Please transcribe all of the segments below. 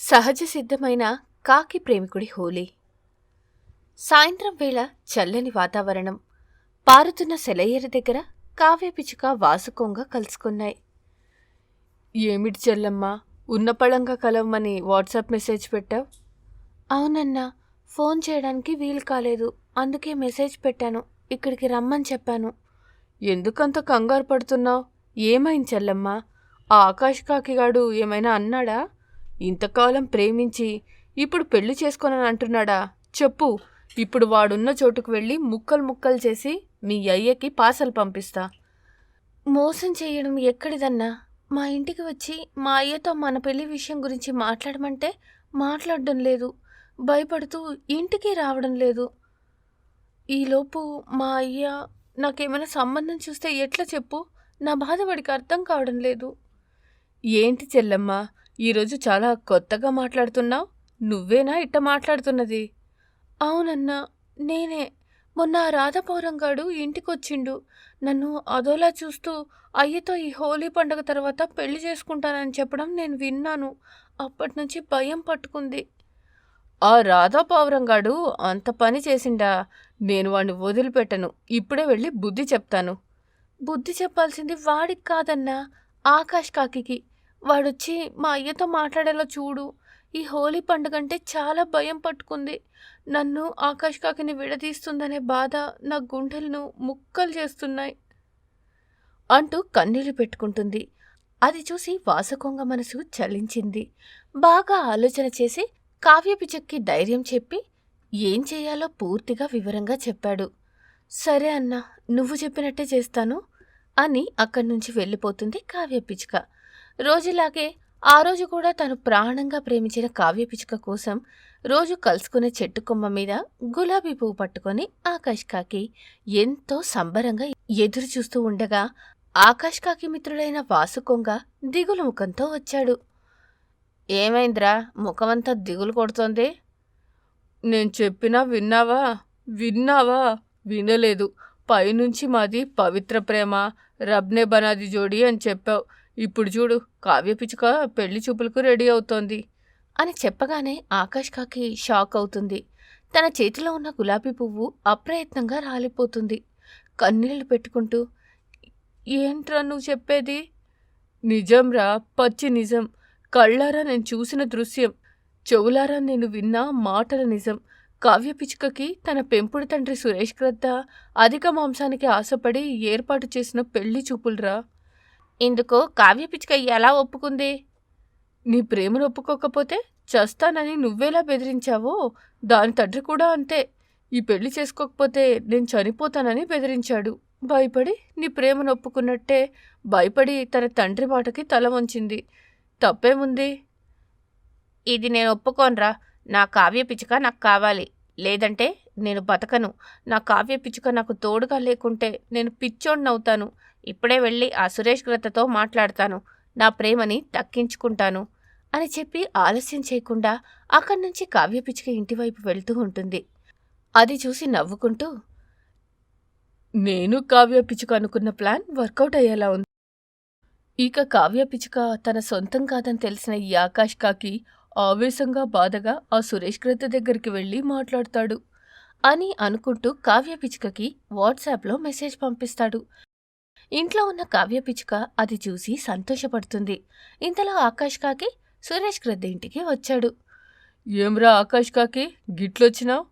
సహజ సిద్ధమైన కాకి ప్రేమికుడి హోలీ. సాయంత్రం వేళ చల్లని వాతావరణం పారుతున్న సెలయేరు దగ్గర కావ్య పిచ్చుక కలుసుకున్నాయి. ఏమిటి చెల్లమ్మ ఉన్నపళంగా కలవమని వాట్సాప్ మెసేజ్ పెట్టావు? అవునన్నా ఫోన్ చేయడానికి వీలు కాలేదు అందుకే మెసేజ్ పెట్టాను ఇక్కడికి రమ్మని చెప్పాను. ఎందుకంత కంగారు పడుతున్నావు? ఏమైంది చెల్లమ్మా? ఆ ఆకాష్ కాకిగాడు ఏమైనా అన్నాడా? ఇంతకాలం ప్రేమించి ఇప్పుడు పెళ్ళి చేసుకోనని అంటున్నాడా? చెప్పు. ఇప్పుడు వాడున్న చోటుకు వెళ్ళి ముక్కలు ముక్కలు చేసి మీ అయ్యకి పాసలు పంపిస్తా. మోసం చేయడం ఎక్కడిదన్నా? మా ఇంటికి వచ్చి మా అయ్యతో మన పెళ్ళి విషయం గురించి మాట్లాడమంటే మాట్లాడడం లేదు. భయపడుతూ ఇంటికి రావడం లేదు. ఈలోపు మా అయ్య నాకేమైనా సంబంధం చూస్తే ఎట్లా చెప్పు? నా బాధ వాడికి అర్థం కావడం లేదు. ఏంటి చెల్లమ్మ? ఈరోజు చాలా కొత్తగా మాట్లాడుతున్నావు? నువ్వేనా ఇట్ట మాట్లాడుతున్నది? అవునన్నా నేనే. మొన్న ఆ రాధపౌరంగాడు ఇంటికొచ్చిండు. నన్ను అదోలా చూస్తూ అయ్యతో ఈ హోలీ పండుగ తర్వాత పెళ్ళి చేసుకుంటానని చెప్పడం నేను విన్నాను. అప్పటి నుంచి భయం పట్టుకుంది. ఆ రాధాపౌరంగాడు అంత పని చేసిండా? నేను వాడిని వదిలిపెట్టను. ఇప్పుడే వెళ్ళి బుద్ధి చెప్తాను. బుద్ధి చెప్పాల్సింది వాడికి కాదన్నా ఆకాష్ కాకికి. వాడొచ్చి మా అయ్యతో మాట్లాడేలా చూడు. ఈ హోలీ పండుగ అంటే చాలా భయం పట్టుకుంది. నన్ను ఆకాష్ కాకిని విడదీస్తుందనే బాధ నా గుండెలను ముక్కలు చేస్తున్నాయి అంటూ కన్నీళ్ళు పెట్టుకుంటుంది. అది చూసి వాసకొంగ మనసు చలించింది. బాగా ఆలోచన చేసి కావ్య పిచక్కి ధైర్యం చెప్పి ఏం చేయాలో పూర్తిగా వివరంగా చెప్పాడు. సరే అన్నా నువ్వు చెప్పినట్టే చేస్తాను అని అక్కడి నుంచి వెళ్ళిపోతుంది కావ్య రోజులాగే ఆ రోజు కూడా తను ప్రాణంగా ప్రేమించిన కావ్య పిచ్చుక కోసం రోజు కలుసుకునే చెట్టు కొమ్మ మీద గులాబీ పువ్వు పట్టుకొని ఆకాష్ కాకి ఎంతో సంబరంగా ఎదురు చూస్తూ ఉండగా ఆకాష్ కాకి మిత్రుడైన వాసుకొంగ దిగులు ముఖంతో వచ్చాడు. ఏమైందిరా? ముఖమంతా దిగులు కొడుతోంది? నేను చెప్పినా విన్నావా? విన్నావా? వినలేదు. పైనుంచి మాది పవిత్ర ప్రేమ రబ్నే బనాది జోడి అని చెప్పావు. ఇప్పుడు చూడు కావ్య పిచ్చుక పెళ్ళి చూపులకు రెడీ అవుతోంది. అని చెప్పగానే ఆకాష్ కాకి షాక్ అవుతుంది. తన చేతిలో ఉన్న గులాబీ పువ్వు అప్రయత్నంగా రాలిపోతుంది. కన్నీళ్ళు పెట్టుకుంటూ ఏంట్రా నువ్వు చెప్పేది? నిజంరా పచ్చి నిజం. కళ్ళారా నేను చూసిన దృశ్యం. చెవులారా నేను విన్న మాటల నిజం. కావ్య పిచ్చుకకి తన పెంపుడు తండ్రి సురేష్ క్రద్ద అధిక మాంసానికి ఆశపడి ఏర్పాటు చేసిన పెళ్ళి చూపులరా. ఇందుకు కావ్య పిచ్చుక ఎలా ఒప్పుకుంది? నీ ప్రేమను ఒప్పుకోకపోతే చస్తానని నువ్వేలా బెదిరించావో? దాని తండ్రి కూడా అంతే. ఈ పెళ్ళి చేసుకోకపోతే నేను చనిపోతానని బెదిరించాడు. భయపడి నీ ప్రేమను ఒప్పుకున్నట్టే భయపడి తన తండ్రి మాటకి తల వంచింది. తప్పేముంది? ఇది నేను ఒప్పుకోనరా. నా కావ్య పిచ్చుక నాకు కావాలి. లేదంటే నేను బతకను. నా కావ్య పిచ్చుక నాకు తోడుగా లేకుంటే నేను పిచ్చోడినవుతాను ఇప్పుడే వెళ్ళి ఆ సురేష్ గ్రతతో మాట్లాడతాను. నా ప్రేమని దక్కించుకుంటాను అని చెప్పి ఆలస్యం చేయకుండా అక్కడి నుంచి కావ్య పిచ్చుక ఇంటివైపు వెళ్తూ ఉంటుంది. అది చూసి నవ్వుకుంటూ నేను కావ్య పిచ్చుక అనుకున్న ప్లాన్ వర్కౌట్ అయ్యేలా ఉంది. ఇక కావ్య పిచ్చుక తన సొంతం కాదని తెలిసిన ఈ ఆకాష్ కాకి ఆవేశంగా బాధగా ఆ సురేష్ గ్రత దగ్గరికి వెళ్ళి మాట్లాడతాడు అని అనుకుంటూ కావ్య పిచ్చుకకి వాట్సాప్లో మెసేజ్ పంపిస్తాడు. ఇంట్లో ఉన్న కావ్య పిచ్చుక అది చూసి సంతోషపడుతుంది. ఇంతలో ఆకాష్ కాకి సురేష్ గ్రద్ద ఇంటికి వచ్చాడు. ఏమ్రా ఆకాష్ కాకి గిట్లొచ్చినావు?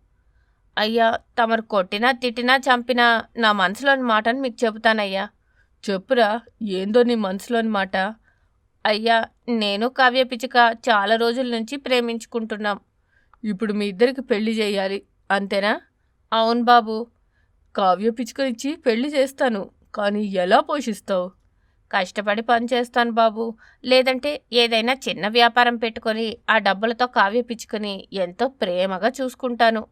అయ్యా తమరు కొట్టినా తిట్టినా చంపినా నా మనసులోని మాటను మీకు చెబుతానయ్యా. చెప్పురా ఏందో నీ మనసులోని మాట? అయ్యా నేను కావ్య పిచ్చుక చాలా రోజుల నుంచి ప్రేమించుకుంటున్నాం. ఇప్పుడు మీ ఇద్దరికి పెళ్ళి చేయాలి అంతేనా? అవును బాబు కావ్య పిచ్చుకనిచ్చి పెళ్ళి చేస్తాను. కానీ ఎలా పోషిస్తావు? కష్టపడి పని చేస్తాను బాబు. లేదంటే ఏదైనా చిన్న వ్యాపారం పెట్టుకొని ఆ డబ్బులతో కావ్య పిచ్చుకొని ఎంతో ప్రేమగా చూసుకుంటాను.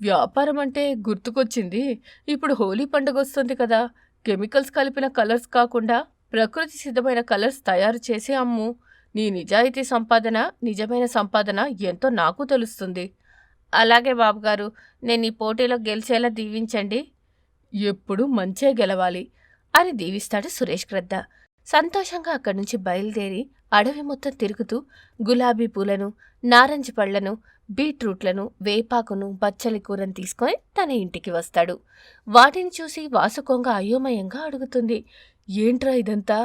వ్యాపారం అంటే గుర్తుకొచ్చింది. ఇప్పుడు హోలీ పండుగ వస్తుంది కదా. కెమికల్స్ కలిపిన కలర్స్ కాకుండా ప్రకృతి సిద్ధమైన కలర్స్ తయారు చేసి అమ్ము. నీ నిజాయితీ సంపాదన నిజమైన సంపాదన ఎంతో నాకు తెలుస్తుంది. అలాగే బాబుగారు నేను ఈ పోటీలో గెలిచేలా దీవించండి. ఎప్పుడూ మంచే గెలవాలి అని దీవిస్తాడు సురేష్ క్రద్ద సంతోషంగా అక్కడి నుంచి బయలుదేరి అడవి మొత్తం తిరుగుతూ గులాబీ పూలను నారంజ పళ్ళను బీట్రూట్లను వేపాకును బచ్చలి కూరను తీసుకొని తన ఇంటికి వస్తాడు. వాటిని చూసి వాసుకొంగ అయోమయంగా అడుగుతుంది ఏంట్రా ఇదంతా?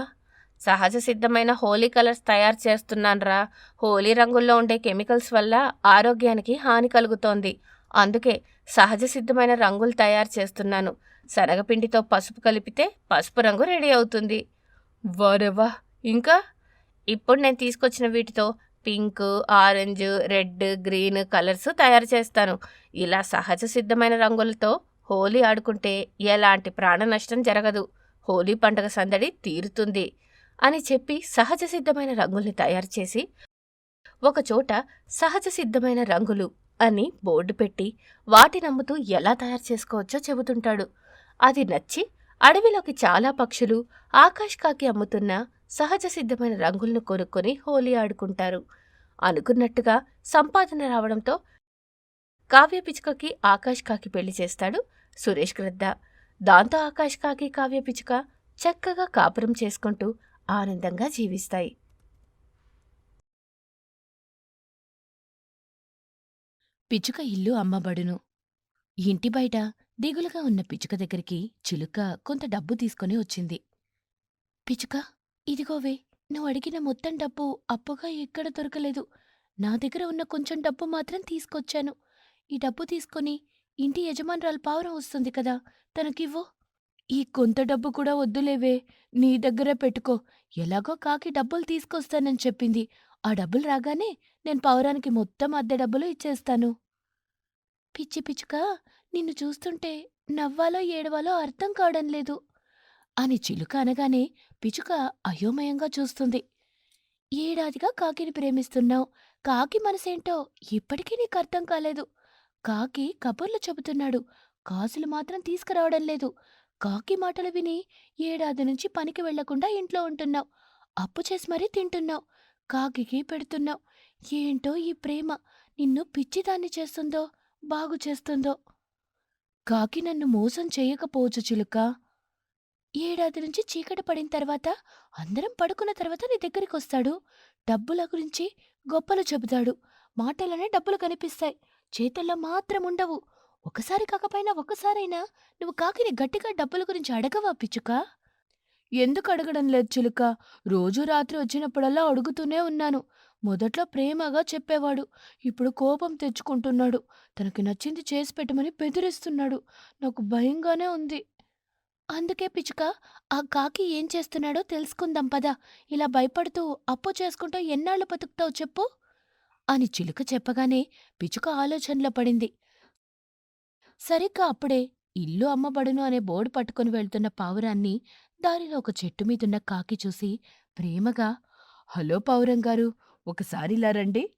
సహజ సిద్ధమైన హోలీ కలర్స్ తయారు చేస్తున్నాన్రా. హోలీ రంగుల్లో ఉండే కెమికల్స్ వల్ల ఆరోగ్యానికి హాని కలుగుతోంది. అందుకే సహజ సిద్ధమైన రంగులు తయారు చేస్తున్నాను. శనగపిండితో పసుపు కలిపితే పసుపు రంగు రెడీ అవుతుంది. వరవా ఇంకా? ఇప్పుడు నేను తీసుకొచ్చిన వీటితో pink orange red green colours తయారు చేస్తాను. ఇలా సహజ సిద్ధమైన రంగులతో హోలీ ఆడుకుంటే ఎలాంటి ప్రాణ నష్టం జరగదు. హోలీ పండుగ సందడి తీరుతుంది అని చెప్పి సహజ సిద్ధమైన రంగుల్ని తయారు చేసి ఒకచోట సహజ సిద్ధమైన రంగులు అని బోర్డు పెట్టి వాటిని అమ్ముతూ ఎలా తయారు చేసుకోవచ్చో చెబుతుంటాడు. అది నచ్చి అడవిలోకి చాలా పక్షులు ఆకాష్ కాకి అమ్ముతున్న సహజ సిద్ధమైన రంగులను కొనుక్కొని హోలీ ఆడుకుంటారు. అనుకున్నట్టుగా సంపాదన రావడంతో కావ్యపిచుకకి ఆకాష్ కాకి పెళ్ళి చేస్తాడు సురేష్ గ్రద్ద. దాంతో ఆకాష్ కాకి కావ్య చక్కగా కాపురం చేసుకుంటూ ఆనందంగా జీవిస్తాయి. పిచ్చుక ఇల్లు అమ్మబడును. ఇంటి బయట దిగులుగా ఉన్న పిచ్చుక దగ్గరికి చిలుక కొంత డబ్బు తీసుకుని వచ్చింది. పిచుక ఇదిగోవే నువ్వు అడిగిన మొత్తం డబ్బు అప్పుగా ఎక్కడ దొరకలేదు. నా దగ్గర ఉన్న కొంచెం డబ్బు మాత్రం తీసుకొచ్చాను. ఈ డబ్బు తీసుకొని ఇంటి యజమానురాలు పావురం వస్తుంది కదా తనకివ్వు. ఈ కొంత డబ్బు కూడా వద్దులేవే నీ దగ్గరే పెట్టుకో. ఎలాగో కాకి డబ్బులు తీసుకొస్తానని చెప్పింది. ఆ డబ్బులు రాగానే నేను పావురానికి మొత్తం అద్దె డబ్బులు ఇచ్చేస్తాను. పిచ్చి పిచ్చుక నిన్ను చూస్తుంటే నవ్వాలో ఏడవాలో అర్థం కావడం లేదు. అని చిలుక అనగానే పిచుక అయోమయంగా చూస్తుంది. ఏడాదిగా కాకిని ప్రేమిస్తున్నావు. కాకి మనసేంటో ఇప్పటికీ నీకు అర్థం కాలేదు. కాకి కబుర్లు చెబుతున్నాడు. కాసులు మాత్రం తీసుకురావడం లేదు. కాకి మాటలు విని ఏడాది నుంచి పనికి వెళ్ళకుండా ఇంట్లో ఉంటున్నావు. అప్పు చేసి మరీ తింటున్నావు. కాకికి పెడుతున్నావు. ఏంటో ఈ ప్రేమ. నిన్ను పిచ్చిదాన్ని చేస్తుందో బాగు చేస్తుందో. కాకి నన్ను మోసం చేయకపోవచ్చు చిలుక. ఏడాది నుంచి చీకటి పడిన తర్వాత అందరం పడుకున్న తర్వాత నీ దగ్గరికి వస్తాడు డబ్బుల గురించి గొప్పలు చెబుతాడు. మాటలనే డబ్బులు కనిపిస్తాయి. చేతల్లో మాత్రం ఉండవు. ఒకసారి కాకపోయినా ఒకసారైనా నువ్వు కాకిని గట్టిగా డబ్బుల గురించి అడగవా పిచ్చుక? ఎందుకు అడగడం లేదు చిలుక? రోజు రాత్రి వచ్చినప్పుడల్లా అడుగుతూనే ఉన్నాను. మొదట్లో ప్రేమగా చెప్పేవాడు. ఇప్పుడు కోపం తెచ్చుకుంటున్నాడు. తనకి నచ్చింది చేసి పెట్టమని బెదిరిస్తున్నాడు. నాకు భయంగానే ఉంది. అందుకే పిచ్చుక ఆ కాకి ఏం చేస్తున్నాడో తెలుసుకుందాం పదా. ఇలా భయపడుతూ అప్పు చేసుకుంటూ ఎన్నాళ్ళు బతుకుతావు చెప్పు. అని చిలుక చెప్పగానే పిచ్చుక ఆలోచనలో పడింది. సరిగ్గా అప్పుడే ఇల్లు అమ్మబడును అనే బోర్డు పట్టుకుని వెళ్తున్న పావురాన్ని దారిలో ఒక చెట్టు మీదున్న కాకి చూసి ప్రేమగా హలో పావురం గారు ఒకసారి ఇలా రండి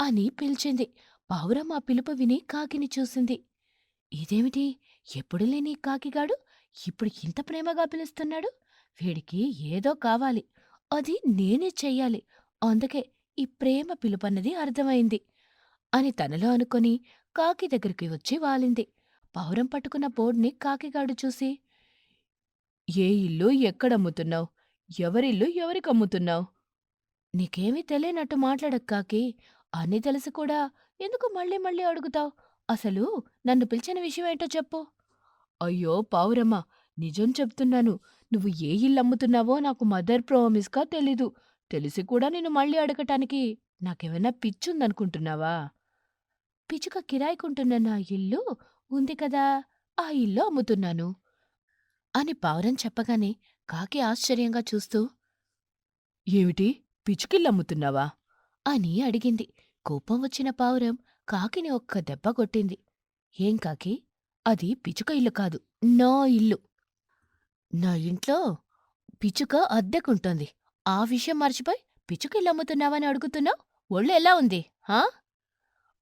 అని పిలిచింది. పావురం ఆ పిలుపు విని కాకిని చూసింది. ఇదేమిటి? ఎప్పుడు లేని కాకిగాడు? ఇప్పుడు ఇంత ప్రేమగా పిలుస్తున్నాడు? వీడికి ఏదో కావాలి. అది నేనే చెయ్యాలి. అందుకే ఈ ప్రేమ పిలుపన్నది అర్థమైంది అని తనలో అనుకొని కాకి దగ్గరికి వచ్చి వాలింది. పావురం పట్టుకున్న బోర్డ్ని కాకిగాడు చూసి ఏ ఇల్లు ఎక్కడమ్ముతున్నావు ఎవరిల్లు ఎవరికమ్ముతున్నావు నీకేమీ తెలియనట్టు మాట్లాడక్కాకి అన్నీ తెలిసి కూడా. ఎందుకు మళ్ళీ మళ్ళీ అడుగుతావు? అసలు నన్ను పిలిచిన విషయం ఏంటో చెప్పు. అయ్యో పావురమ్మా నిజం చెప్తున్నాను. నువ్వు ఏ ఇల్లు అమ్ముతున్నావో నాకు మదర్ ప్రామిస్గా తెలీదు. తెలిసి కూడా నేను మళ్ళీ అడగటానికి నాకేమైనా పిచ్చుందనుకుంటున్నావా? పిచ్చుక కిరాయికుంటున్న నా ఇల్లు ఉంది కదా ఆ ఇల్లు అమ్ముతున్నాను. అని పావురం చెప్పగానే కాకి ఆశ్చర్యంగా చూస్తూ ఏమిటి? పిచ్చుకిల్లమ్ముతున్నావా? అని అడిగింది. కోపం వచ్చిన పావురం కాకిని ఒక్క దెబ్బ కొట్టింది. ఏం కాకి? అది పిచ్చుక ఇల్లు కాదు నా ఇల్లు. నా ఇంట్లో పిచ్చుక అద్దెకుంటోంది. ఆ విషయం మర్చిపోయి పిచ్చుక అమ్ముతున్నావని అడుగుతున్నావు? ఒళ్ళు ఎలా ఉంది హా?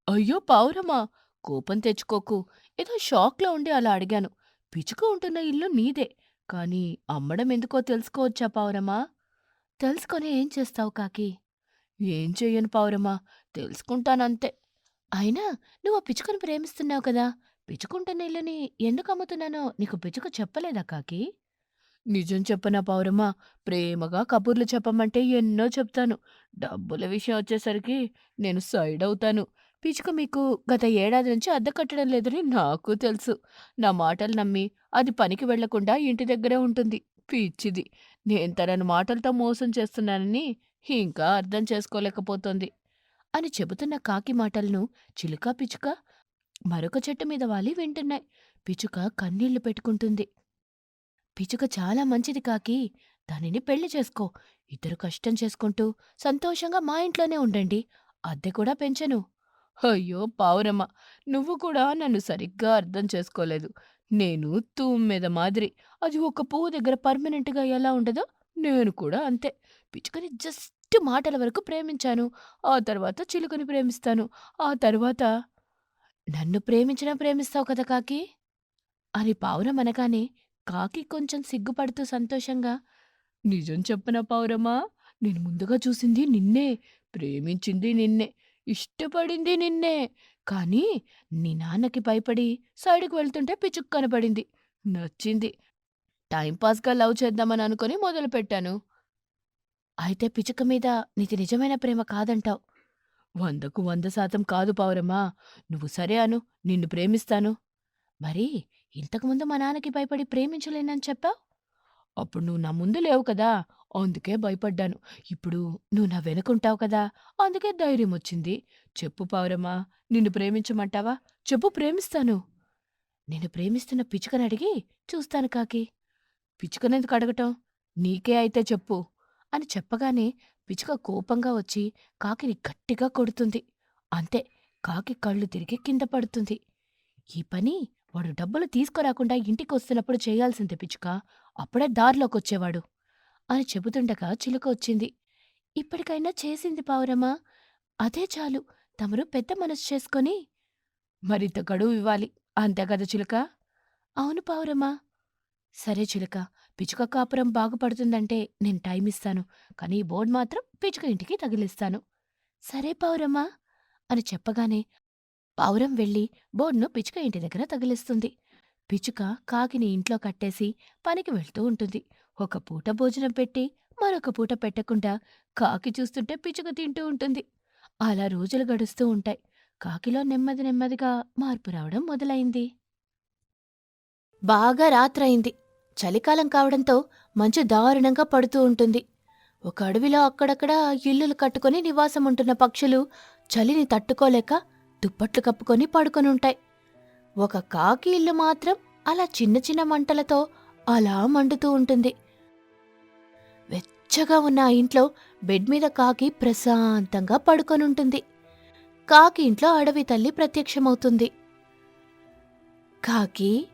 అయ్యో పావురమా కోపం తెచ్చుకోకు. ఏదో షాక్లో ఉండి అలా అడిగాను. పిచ్చుక ఉంటున్న ఇల్లు నీదే. కానీ అమ్మడం ఎందుకో తెలుసుకోవచ్చా పావురమా? తెలుసుకొని ఏం చేస్తావు కాకి? ఏం చెయ్యను పావురమా తెలుసుకుంటానంతే. అయినా నువ్వు ఆ పిచ్చుకను ప్రేమిస్తున్నావు కదా పిచ్చుకుంటున్న ఇల్లుని ఎందుకు అమ్ముతున్నానో నీకు పిచ్చుక చెప్పలేదా కాకి? నిజం చెప్పనా పౌరమా ప్రేమగా కబుర్లు చెప్పమంటే ఎన్నో చెప్తాను. డబ్బుల విషయం వచ్చేసరికి నేను సైడ్ అవుతాను. పిచ్చుక మీకు గత ఏడాది నుంచి అద్దె కట్టడం లేదని నాకు తెలుసు. నా మాటలు నమ్మి అది పనికి వెళ్ళకుండా ఇంటి దగ్గరే ఉంటుంది. పిచ్చిది నేను తనను మాటలతో మోసం చేస్తున్నానని ఇంకా అర్థం చేసుకోలేకపోతోంది అని చెబుతున్న కాకి మాటలను చిలుక పిచ్చుక మరొక చెట్టు మీద వాలి వింటున్నాయి. పిచ్చుక కన్నీళ్ళు పెట్టుకుంటుంది. పిచ్చుక చాలా మంచిది కాకి. దానిని పెళ్ళి చేసుకో. ఇద్దరు కష్టం చేసుకుంటూ సంతోషంగా మా ఇంట్లోనే ఉండండి. అద్దె కూడా పెంచను. అయ్యో పావురమ్మ! నువ్వు కూడా నన్ను సరిగ్గా అర్థం చేసుకోలేదు. నేను తుమ్మెద మాదిరి. అది ఒక పువ్వు దగ్గర పర్మనెంట్గా ఎలా ఉండదో నేను కూడా అంతే. పిచ్చుకని జస్ట్ మాటల వరకు ప్రేమించాను. ఆ తర్వాత చిలుకని ప్రేమిస్తాను. ఆ తర్వాత నన్ను ప్రేమించినా ప్రేమిస్తావు కదా కాకి? అని పావురం అనగానే కాకి కొంచెం సిగ్గుపడుతూ సంతోషంగా నిజం చెప్పన పావురమా? నేను ముందుగా చూసింది నిన్నే ప్రేమించింది నిన్నే ఇష్టపడింది నిన్నే కానీ నీ నాన్నకి భయపడి సైడ్కి వెళ్తుంటే పిచ్చుకు కనపడింది. నచ్చింది. టైంపాస్గా లవ్ చేద్దామని అనుకుని మొదలుపెట్టాను అయితే పిచ్చుక మీద నీది నిజమైన ప్రేమ కాదంటావు. వందకు వంద శాతం కాదు పావురమ్మా. నువ్వు సరే అను నిన్ను ప్రేమిస్తాను. మరి ఇంతకుముందు మా నాన్నకి భయపడి ప్రేమించలేనని చెప్పావు? అప్పుడు నువ్వు నా ముందు లేవు కదా. అందుకే భయపడ్డాను. ఇప్పుడు నువ్వు నా వెనుకుంటావు కదా! అందుకే ధైర్యం వచ్చింది. చెప్పు పావురమ్మా నిన్ను ప్రేమించమంటావా? చెప్పు ప్రేమిస్తాను. నేను ప్రేమిస్తున్న పిచ్చుకని అడిగి చూస్తాను కాకి. పిచ్చుకనెందుకు అడగటం? నీకే అయితే చెప్పు అని చెప్పగానే పిచ్చుక కోపంగా వచ్చి కాకిని గట్టిగా కొడుతుంది. అంతే కాకి కళ్ళు తిరిగి కింద పడుతుంది. ఈ పని వాడు డబ్బులు తీసుకురాకుండా ఇంటికి వస్తున్నప్పుడు చేయాల్సిందే పిచ్చుక. అప్పుడే దారిలోకొచ్చేవాడు. అని చెబుతుండగా చిలుక వచ్చింది. ఇప్పటికైనా చేసింది పావురమ్మా అదే చాలు. తమరు పెద్ద మనసు చేసుకొని మరింత గడువు ఇవ్వాలి. అంతే కదా చిలుక? అవును పావురమ్మా సరే చిలుక పిచ్చుక కాపురం బాగుపడుతుందంటే నేను టైం ఇస్తాను. కానీ ఈ బోర్డు మాత్రం పిచ్చుక ఇంటికి తగిలిస్తాను. సరే పావురమ్మా అని చెప్పగానే పావురం వెళ్ళి బోర్డును పిచ్చుక ఇంటి దగ్గర తగిలిస్తుంది. పిచ్చుక కాకిని ఇంట్లో కట్టేసి పనికి వెళ్తూ ఉంటుంది. ఒక పూట భోజనం పెట్టి మరొక పూట పెట్టకుండా కాకి చూస్తుంటే పిచ్చుక తింటూ ఉంటుంది. అలా రోజులు గడుస్తూ ఉంటాయి. కాకిలో నెమ్మది నెమ్మదిగా మార్పు రావడం మొదలైంది. బాగా రాత్రయింది. చలికాలం కావడంతో మంచు దారుణంగా పడుతూ ఉంటుంది. ఒక అడవిలో అక్కడక్కడ ఇల్లులు కట్టుకొని నివాసం ఉంటున్న పక్షులు చలిని తట్టుకోలేక దుప్పట్లు కప్పుకొని పడుకొనుంటాయి. ఒక కాకి ఇల్లు మాత్రం అలా చిన్న చిన్న మంటలతో అలా మండుతూ ఉంటుంది. వెచ్చగా ఉన్న ఆ ఇంట్లో బెడ్ మీద కాకి ప్రశాంతంగా పడుకొనుంటుంది. కాకి ఇంట్లో అడవి తల్లి ప్రత్యక్షమవుతుంది. కాకి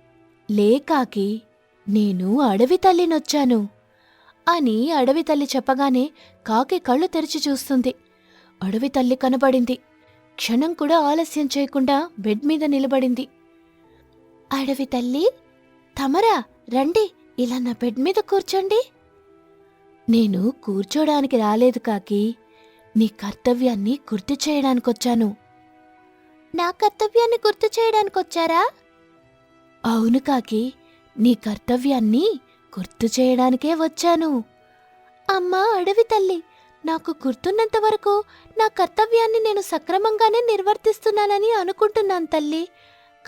లే కాకి నేను అడవి తల్లినొచ్చాను అని అడవి తల్లి చెప్పగానే కాకి కళ్ళు తెరిచి చూస్తుంది. అడవి తల్లి కనబడింది. క్షణం కూడా ఆలస్యం చేయకుండా బెడ్ మీద నిలబడింది. అడవి తల్లి తమరా రండి ఇలా నా బెడ్ మీద కూర్చోండి. నేను కూర్చోడానికి రాలేదు కాకి నీ కర్తవ్యాన్ని గుర్తు చేయడానికొచ్చాను. నా కర్తవ్యాన్ని గుర్తు చేయడానికొచ్చారా? అవును కాకి నీ కర్తవ్యాన్ని గుర్తు చేయడానికే వచ్చాను. అమ్మా అడవి తల్లి నాకు గుర్తున్నంత వరకు నా కర్తవ్యాన్ని నేను సక్రమంగానే నిర్వర్తిస్తున్నానని అనుకుంటున్నాను తల్లి.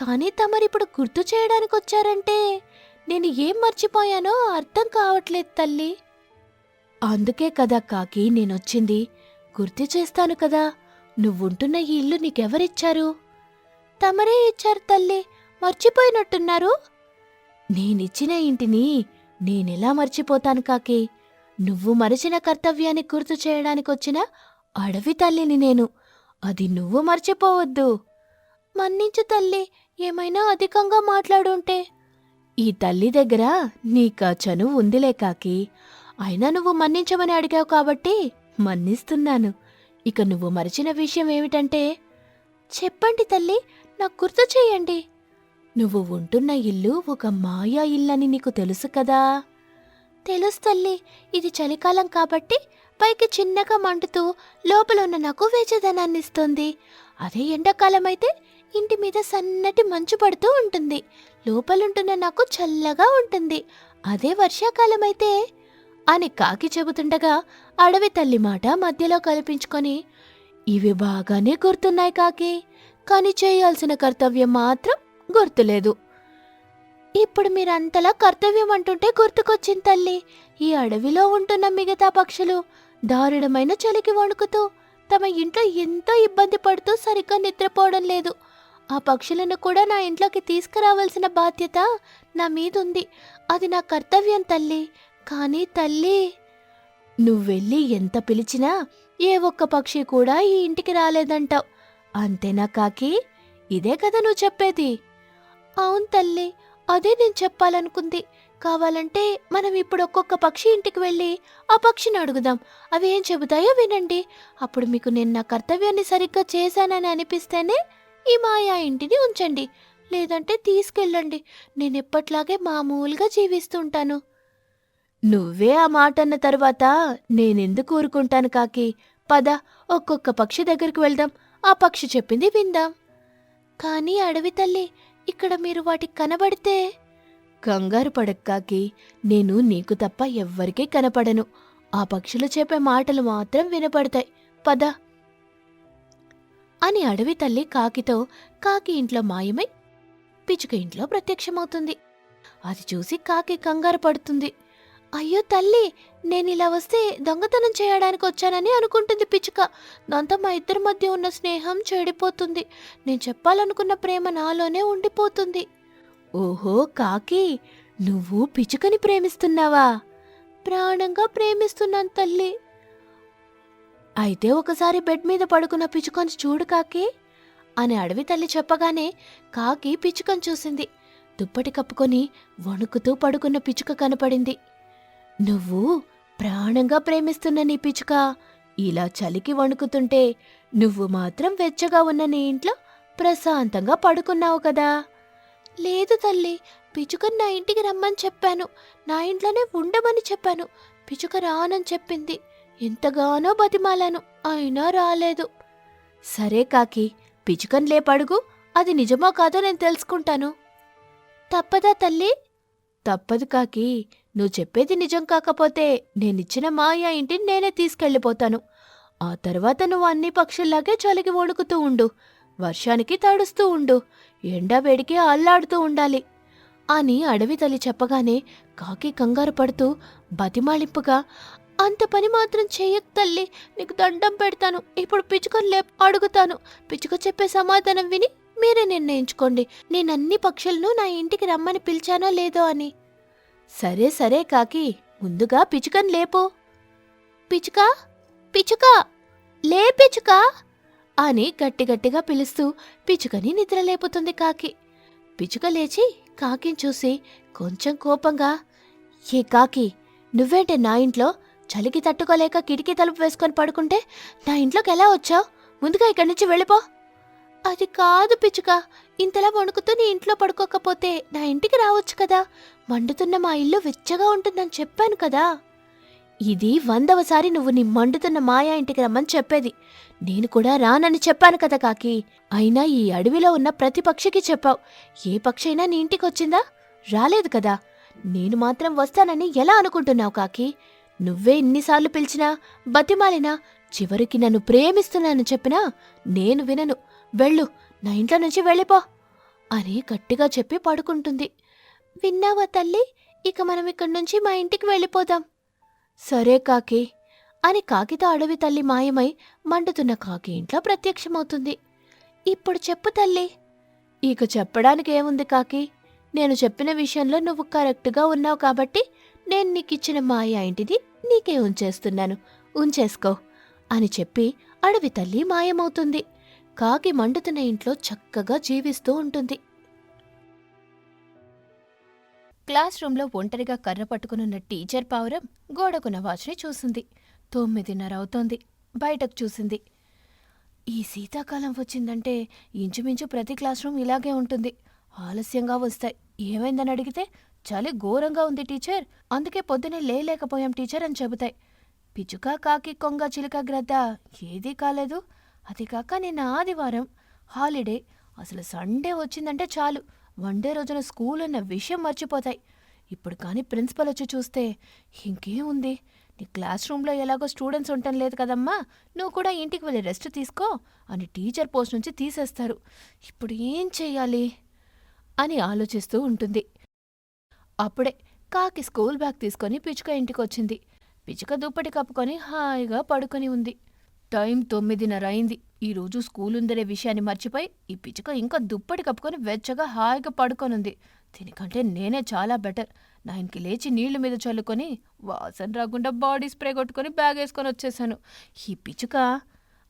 కానీ తమరిప్పుడు గుర్తు చేయడానికి వచ్చారంటే నేను ఏం మర్చిపోయానో అర్థం కావట్లేదు తల్లి. అందుకే కదా కాకి నేనొచ్చింది. గుర్తు చేస్తాను కదా నువ్వుంటున్న ఈ ఇల్లు నీకెవరిచ్చారు? తమరే ఇచ్చారు తల్లి. మర్చిపోయినట్టున్నారు? నేనిచ్చిన ఇంటిని నేనెలా మర్చిపోతాను కాకి? నువ్వు మరిచిన కర్తవ్యాన్ని గుర్తు చేయడానికొచ్చిన అడవి తల్లిని నేను. అది నువ్వు మర్చిపోవద్దు. మన్నించు తల్లి ఏమైనా అధికంగా మాట్లాడుంటే. ఈ తల్లి దగ్గర నీక చనువు ఉందిలే కాకి. అయినా నువ్వు మన్నించమని అడిగావు కాబట్టి మన్నిస్తున్నాను. ఇక నువ్వు మరిచిన విషయం ఏమిటంటే చెప్పండి తల్లి నాకు గుర్తు చేయండి. నువ్వు ఉంటున్న ఇల్లు ఒక మాయా ఇల్లని నీకు తెలుసు కదా? తెలుసు తల్లి ఇది చలికాలం కాబట్టి పైకి చిన్నగా మండుతూ లోపల ఉన్న నాకు వేచదనాన్ని ఇస్తుంది అదే ఎండాకాలం అయితే ఇంటి మీద సన్నటి మంచు పడుతూ ఉంటుంది. లోపలుంటున్న నాకు చల్లగా ఉంటుంది. అదే వర్షాకాలమైతే? అని కాకి చెబుతుండగా అడవి తల్లి మాట మధ్యలో కల్పించుకొని ఇవి బాగానే గుర్తున్నాయి కాకి కాని చేయాల్సిన కర్తవ్యం మాత్రం గుర్తులేదు. ఇప్పుడు మీరంతలా కర్తవ్యం అంటుంటే గుర్తుకొచ్చింది తల్లి. ఈ అడవిలో ఉంటున్న మిగతా పక్షులు దారుణమైన చలికి వణుకుతూ తమ ఇంట్లో ఎంతో ఇబ్బంది పడుతూ సరిగ్గా నిద్రపోవడం లేదు. ఆ పక్షులను కూడా నా ఇంట్లోకి తీసుకురావాల్సిన బాధ్యత నా మీదుంది. అది నా కర్తవ్యం తల్లి. కానీ తల్లి నువ్వెళ్ళి ఎంత పిలిచినా ఏ ఒక్క పక్షి కూడా ఈ ఇంటికి రాలేదంటావు. అంతేనా కాకి? ఇదే కదా నువ్వు చెప్పేది. అవును తల్లి అదే నేను చెప్పాలనుకుంది. కావాలంటే మనం ఇప్పుడు ఒక్కొక్క పక్షి ఇంటికి వెళ్ళి ఆ పక్షిని అడుగుదాం. అవి ఏం చెబుతాయో వినండి. అప్పుడు మీకు నేను నా కర్తవ్యాన్ని సరిగ్గా చేశానని అనిపిస్తేనే ఈ మాయా ఇంటిని ఉంచండి లేదంటే తీసుకెళ్ళండి. నేను ఎప్పట్లాగే మామూలుగా జీవిస్తుంటాను నువ్వే ఆ మాట అన్న తర్వాత నేనెందుకు ఊరుకుంటాను కాకి? పద ఒక్కొక్క పక్షి దగ్గరికి వెళ్దాం. ఆ పక్షి చెప్పింది విందాం. కానీ అడవి తల్లి ఇక్కడ మీరు వాటికి కనబడితే? కంగారు పడక్ కాకి నేను నీకు తప్ప ఎవ్వరికీ కనపడను. ఆ పక్షులు చెప్పే మాటలు మాత్రం వినపడతాయి. పద. అని అడవి తల్లి కాకితో కాకి ఇంట్లో మాయమై పిచ్చుక ఇంట్లో ప్రత్యక్షమవుతుంది. అది చూసి కాకి కంగారు పడుతుంది. అయ్యో తల్లి నేనిలా వస్తే దొంగతనం చేయడానికి వచ్చానని అనుకుంటుంది పిచ్చుక. దాంతో మా ఇద్దరి మధ్య ఉన్న స్నేహం చెడిపోతుంది. నేను చెప్పాలనుకున్న ప్రేమ నాలోనే ఉండిపోతుంది. ఓహో కాకి నువ్వు పిచ్చుకని ప్రేమిస్తున్నావా? ప్రాణంగా ప్రేమిస్తున్నాను తల్లి. అయితే ఒకసారి బెడ్ మీద పడుకున్న పిచ్చుకొని చూడు కాకి అని అడవి తల్లి చెప్పగానే కాకి పిచ్చుకొని చూసింది. దుప్పటి కప్పుకొని వణుకుతూ పడుకున్న పిచ్చుక కనపడింది. నువ్వు ప్రాణంగా ప్రేమిస్తున్న నీ పిచ్చుక ఇలా చలికి వణుకుతుంటే నువ్వు మాత్రం వెచ్చగా ఉన్న నీ ఇంట్లో ప్రశాంతంగా పడుకున్నావు కదా. లేదు తల్లి పిచ్చుకని నా ఇంటికి రమ్మని చెప్పాను. నా ఇంట్లోనే ఉండమని చెప్పాను. పిచ్చుక రానని చెప్పింది. ఎంతగానో బతిమాలాను. అయినా రాలేదు. సరే కాకి పిచ్చుకని లేపడుగు. అది నిజమో కాదో నేను తెలుసుకుంటాను. తప్పదా తల్లి? తప్పదు కాకి. నువ్వు చెప్పేది నిజం కాకపోతే నేనిచ్చిన మాయా ఇంటిని నేనే తీసుకెళ్ళిపోతాను. ఆ తర్వాత నువ్వు అన్ని పక్షుల్లాగే చలికి వణుకుతూ ఉండు. వర్షానికి తడుస్తూ ఉండు. ఎండ వేడికి అల్లాడుతూ ఉండాలి. అని అడవి తల్లి చెప్పగానే కాకి కంగారు పడుతూ బతిమాలింపుగా అంత పని మాత్రం చేయక తల్లి. నీకు దండం పెడతాను. ఇప్పుడు పిచ్చుకొని లేప్ అడుగుతాను. పిచ్చుక చెప్పే సమాధానం విని మీరే నిర్ణయించుకోండి. నేను అన్ని పక్షులను నా ఇంటికి రమ్మని పిలిచానో లేదో అని. సరే సరే కాకి. ముందుగా పిచ్చుకని లేపు. పిచ్చుక? పిచ్చుక? లే పిచ్చుక! అని గట్టి గట్టిగా పిలుస్తూ పిచ్చుకని నిద్రలేపుతుంది కాకి. పిచ్చుక లేచి కాకిని చూసి కొంచెం కోపంగా ఏ కాకి నువ్వేంటే నా ఇంట్లో చలికి తట్టుకోలేక కిటికీ తలుపు వేసుకొని పడుకుంటే నా ఇంట్లోకి ఎలా వచ్చావు? ముందుగా ఇక్కడి నుంచి వెళ్ళిపో. అది కాదు పిచ్చుక. ఇంతలా వణుకుతూ నీ ఇంట్లో పడుకోకపోతే నా ఇంటికి రావచ్చు కదా. మండుతున్న మా ఇల్లు వెచ్చగా ఉంటుందని చెప్పాను కదా. ఇది వందవసారి నువ్వు నీ మండుతున్న మాయా ఇంటికి రమ్మని చెప్పేది. నేను కూడా రానని చెప్పాను కదా కాకి. అయినా ఈ అడవిలో ఉన్న ప్రతి పక్షికి చెప్పావు. ఏ పక్షి అయినా నీ ఇంటికి వచ్చిందా? రాలేదు కదా. నేను మాత్రం వస్తానని ఎలా అనుకుంటున్నావు కాకి? నువ్వే ఇన్నిసార్లు పిలిచినా బతిమాలినా చివరికి నన్ను ప్రేమిస్తున్నానని చెప్పినా నేను వినను. వెళ్ళు నా ఇంట్లో నుంచి వెళ్ళిపో అని గట్టిగా చెప్పి పడుకుంటుంది. విన్నావా తల్లి? ఇక మనం ఇక్కడి నుంచి మా ఇంటికి వెళ్ళిపోదాం. సరే కాకి అని కాకితో అడవి తల్లి మాయమై మండుతున్న కాకి ఇంట్లో ప్రత్యక్షమవుతుంది. ఇప్పుడు చెప్పు తల్లి. ఇక చెప్పడానికి ఏముంది కాకి? నేను చెప్పిన విషయంలో నువ్వు కరెక్ట్గా ఉన్నావు కాబట్టి నేను నీకిచ్చిన మాయా ఇంటిది నీకే ఉంచేస్తున్నాను. ఉంచేసుకో అని చెప్పి అడవి తల్లి మాయమవుతుంది. కాకి మండుతున్న ఇంట్లో చక్కగా జీవిస్తూ ఉంటుంది. క్లాస్ రూంలో ఒంటరిగా కర్ర పట్టుకునున్న టీచర్ పావురం గోడకున్న వాచ్ని చూసింది. తొమ్మిదిన్నర అవుతోంది. బయటకు చూసింది. ఈ శీతాకాలం వచ్చిందంటే ఇంచుమించు ప్రతి క్లాస్ రూమ్ ఇలాగే ఉంటుంది. ఆలస్యంగా వస్తాయి. ఏమైందని అడిగితే చలి ఘోరంగా ఉంది టీచర్. అందుకే పొద్దునే లేలేకపోయాం టీచర్ అని చెబుతాయి. పిచుక కాకి కొంగ చిలుక గ్రద్ద ఏదీ కాలేదు. అది కాక నిన్న ఆదివారం హాలిడే. అసలు సండే వచ్చిందంటే చాలు. వన్ డే రోజున స్కూల్ ఉన్న విషయం మర్చిపోతాయి. ఇప్పుడు కానీ ప్రిన్సిపల్ వచ్చి చూస్తే ఇంకేముంది ఉంది? నీ క్లాస్ రూమ్లో ఎలాగో స్టూడెంట్స్ ఉండటం లేదు కదమ్మా. నువ్వు కూడా ఇంటికి వెళ్ళి రెస్ట్ తీసుకో అని టీచర్ పోస్ట్ నుంచి తీసేస్తారు. ఇప్పుడు ఏం చెయ్యాలి? అని ఆలోచిస్తూ ఉంటుంది. అప్పుడే కాకి స్కూల్ బ్యాగ్ తీసుకొని పిచ్చుక ఇంటికొచ్చింది. పిచుక పిచ్చుక దుప్పటి కప్పుకొని హాయిగా పడుకొని ఉంది. టైం తొమ్మిదిన్నర అయింది. ఈరోజు స్కూల్ ఉందనే విషయాన్ని మర్చిపోయి ఈ పిచ్చుక ఇంకా దుప్పటి కప్పుకొని వెచ్చగా హాయిగా పడుకొనుంది. దీనికంటే నేనే చాలా బెటర్. నైన్కి లేచి నీళ్ళ మీద చల్లుకొని వాసన రాకుండా బాడీ స్ప్రే కొట్టుకొని బ్యాగ్ వేసుకొని వచ్చేసాను. ఈ పిచ్చుక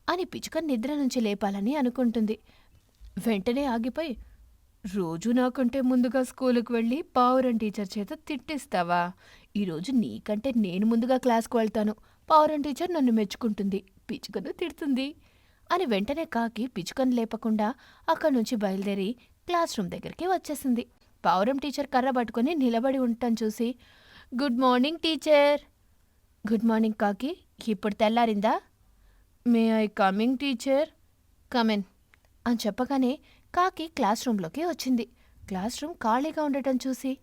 అని పిచ్చుక నిద్ర నుంచి లేపాలని అనుకుంటుంది. వెంటనే ఆగిపోయి రోజు నాకంటే ముందుగా స్కూలుకు వెళ్ళి పావురం టీచర్ చేత తిట్టిస్తావా? ఈరోజు నీకంటే నేను ముందుగా క్లాస్కు వెళ్తాను. పావురం టీచర్ నన్ను మెచ్చుకుంటుంది. పిచ్చుకను తిడుతుంది. అని వెంటనే కాకి పిచ్చుకను లేపకుండా అక్కడి నుంచి బయలుదేరి క్లాస్ రూమ్ దగ్గరికి వచ్చేసింది. పావురం టీచర్ కర్ర పట్టుకొని నిలబడి ఉండటం చూసి good morning teacher. Good morning కాకి. ఇప్పుడు తెల్లారిందా? May I coming teacher. Come in అని చెప్పగానే కాకి క్లాస్ రూమ్లోకి వచ్చింది. క్లాస్ రూమ్ ఖాళీగా ఉండటం చూసి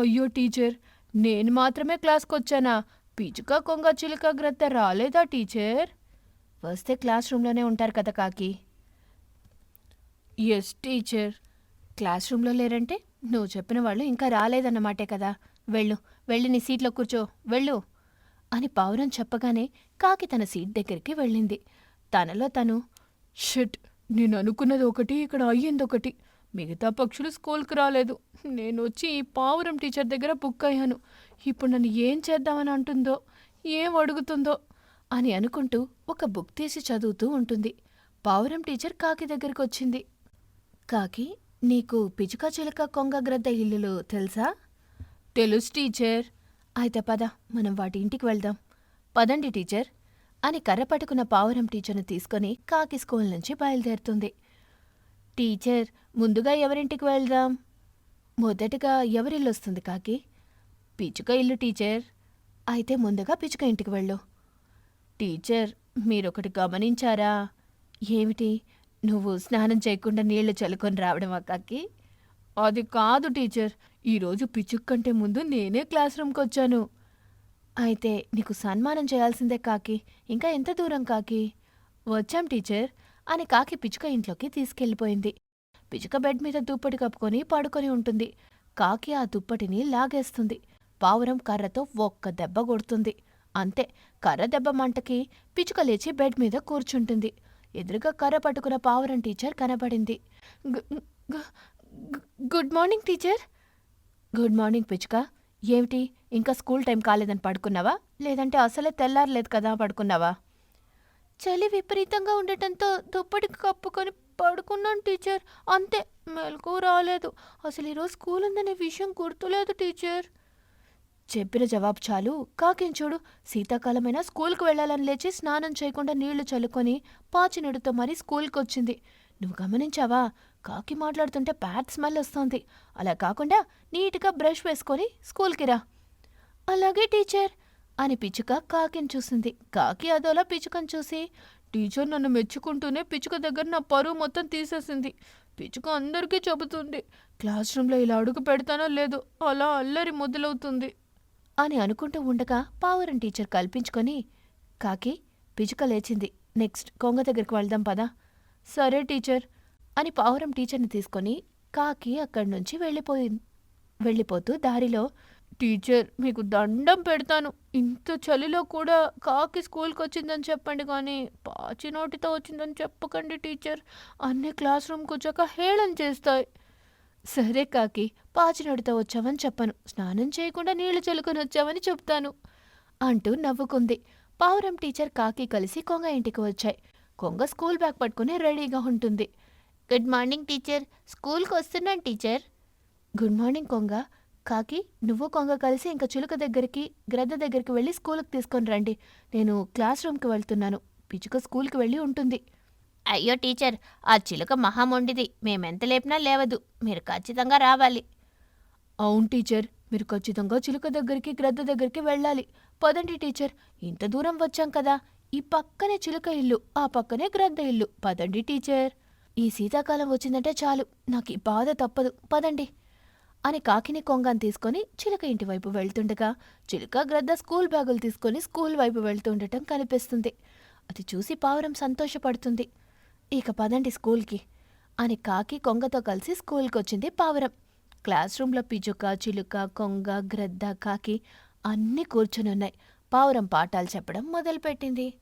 అయ్యో టీచర్ నేను మాత్రమే క్లాస్కి వచ్చానా పిచుక కొంగ చిలుక గ్రత్త రాలేదా టీచర్? వస్తే క్లాస్ రూమ్లోనే ఉంటారు కదా కాకి. Yes teacher. క్లాస్ రూమ్లో లేరంటే నువ్వు చెప్పిన వాళ్ళు ఇంకా రాలేదన్నమాటే కదా. వెళ్ళు వెళ్ళి నీ సీట్లో కూర్చో వెళ్ళు. అని పావురం చెప్పగానే కాకి తన సీట్ దగ్గరికి వెళ్ళింది. తనలో తను షిట్ నేను అనుకున్నది ఒకటి ఇక్కడ అయ్యింది ఒకటి. మిగతా పక్షులు స్కూల్కి రాలేదు. నేను వచ్చి ఈ పావురం టీచర్ దగ్గర బుక్ అయ్యాను. ఇప్పుడు నన్ను ఏం చేద్దామని అంటుందో ఏం అడుగుతుందో అని అనుకుంటూ ఒక బుక్ తీసి చదువుతూ ఉంటుంది. పావురం టీచర్ కాకి దగ్గరికి వచ్చింది కాకి నీకు పిచుక చిలుక కొంగ గ్రద్ద ఇల్లులు తెలుసా? తెలుసు టీచర్. అయితే పద మనం వాటి ఇంటికి వెళ్దాం. పదండి టీచర్. అని కర్రపట్టుకున్న పావురం టీచర్ను తీసుకొని కాకి స్కూల్ నుంచి బయలుదేరుతుంది. టీచర్ ముందుగా ఎవరింటికి వెళ్దాం? మొదటగా ఎవరిల్లు వస్తుంది కాకి? పిచుక ఇల్లు టీచర్. అయితే ముందుగా పిచుక ఇంటికి వెళ్ళు. టీచర్ మీరొకటి గమనించారా? ఏమిటి? నువ్వు స్నానం చేయకుండా నీళ్ళు చల్లుకొని రావడం కాకి? అది కాదు టీచర్. ఈరోజు పిచుక్ కంటే ముందు నేనే క్లాస్ రూమ్కి వచ్చాను అయితే నీకు సన్మానం చేయాల్సిందే కాకి. ఇంకా ఎంత దూరం కాకి? వచ్చాం టీచర్. అని కాకి పిచుక ఇంట్లోకి తీసుకెళ్ళిపోయింది. పిచుక బెడ్ మీద దుప్పటి కప్పుకొని పడుకొని ఉంటుంది. కాకి ఆ దుప్పటిని లాగేస్తుంది. పావురం కర్రతో ఒక్క దెబ్బ కొడుతుంది. అంతే కర్ర దెబ్బ మంటకి పిచుక లేచి బెడ్ మీద కూర్చుంటుంది. ఎదురుగా కర్ర పట్టుకున్న పావురం టీచర్ కనబడింది. Good morning teacher. Good morning పిచుక ఏమిటి? ఇంకా స్కూల్ టైం కాలేదని పడుకున్నావా? లేదంటే అసలే తెల్లారలేదు కదా పడుకున్నావా? చలి విపరీతంగా ఉండటంతో దుప్పటి కప్పుకొని పడుకున్నాను టీచర్. అంతే మెలకు రాలేదు. అసలు ఈరోజు స్కూల్ ఉందనే విషయం గుర్తులేదు టీచర్. చెప్పిన జవాబు చాలు. కాకేం చూడు శీతాకాలమైనా స్కూల్కి వెళ్ళాలని లేచి స్నానం చేయకుండా నీళ్ళు చల్లుకొని పాచినడుతో మరీ స్కూల్కి వచ్చింది నువ్వు గమనించావా? కాకి మాట్లాడుతుంటే ప్యాట్ స్మెల్ వస్తోంది. అలా కాకుండా నీట్గా బ్రష్ వేసుకొని స్కూల్కి రా. అలాగే టీచర్ అని పిచ్చుక కాకిని చూసింది. కాకి అదోలా పిచ్చుకని చూసి టీచర్ నన్ను మెచ్చుకుంటూనే పిచ్చుక దగ్గర నా పరువు మొత్తం తీసేసింది. పిచ్చుక అందరికీ చెబుతుంది క్లాస్ రూమ్లో ఇలా అడుగు పెడతానో లేదో అలా అల్లరి మొదలవుతుంది. అని అనుకుంటూ ఉండగా పావురం టీచర్ కల్పించుకొని కాకి పిచ్చుక లేచింది. నెక్స్ట్ కొంగ దగ్గరికి వెళ్దాం పదా. సరే టీచర్ అని పావురం టీచర్ని తీసుకొని కాకి అక్కడి నుంచి వెళ్ళిపోయింది వెళ్ళిపోతూ దారిలో టీచర్ మీకు దండం పెడతాను. ఇంత చలిలో కూడా కాకి స్కూల్కి వచ్చిందని చెప్పండి కానీ పాచి నోటితో వచ్చిందని చెప్పకండి టీచర్. అన్ని క్లాస్ రూమ్కి వచ్చాక హేళన చేస్తాయి. సరే కాకి పాచినోడితో వచ్చావని చెప్పను. స్నానం చేయకుండా నీళ్ళు చల్లుకొని వచ్చామని చెప్తాను అంటూ నవ్వుకుంది. పావురం టీచర్ కాకి కలిసి కొంగ ఇంటికి వచ్చాయి. కొంగ స్కూల్ బ్యాగ్ పట్టుకుని రెడీగా ఉంటుంది. గుడ్ మార్నింగ్ టీచర్ స్కూల్కి వస్తున్నాను టీచర్ గుడ్ మార్నింగ్ కొంగ. కాకి నువ్వు కొంగ కలిసి ఇంకా చిలుక దగ్గరికి గ్రద్ద దగ్గరికి వెళ్ళి స్కూల్కి తీసుకొని రండి. నేను క్లాస్ రూమ్కి వెళ్తున్నాను. పిచ్చుక స్కూల్కి వెళ్ళి ఉంటుంది. అయ్యో టీచర్ ఆ చిలుక మహామొండిది మేమెంత లేపినా లేవదు. మీరు ఖచ్చితంగా రావాలి. అవును టీచర్ మీరు ఖచ్చితంగా చిలుక దగ్గరికి గ్రద్ద దగ్గరికి వెళ్ళాలి. పదండి టీచర్ ఇంత దూరం వచ్చాం కదా. ఈ పక్కనే చిలుక ఇల్లు ఆ పక్కనే గ్రద్ద ఇల్లు. పదండి టీచర్ ఈ శీతాకాలం వచ్చిందంటే చాలు. నాకు ఈ బాధ తప్పదు. పదండి. అని కాకిని కొంగని తీసుకొని చిలుక ఇంటి వైపు వెళ్తుండగా చిలుక గ్రద్ద స్కూల్ బ్యాగులు తీసుకొని స్కూల్ వైపు వెళ్తుండటం కనిపిస్తుంది. అది చూసి పావురం సంతోషపడుతుంది. ఇక పదండి స్కూల్కి అని కాకి కొంగతో కలిసి స్కూల్కి వచ్చింది పావురం. క్లాస్ రూమ్లో పిజుక చిలుక కొంగ గ్రద్ద కాకి అన్నీ కూర్చుని ఉన్నాయి పావురం పాఠాలు చెప్పడం మొదలుపెట్టింది.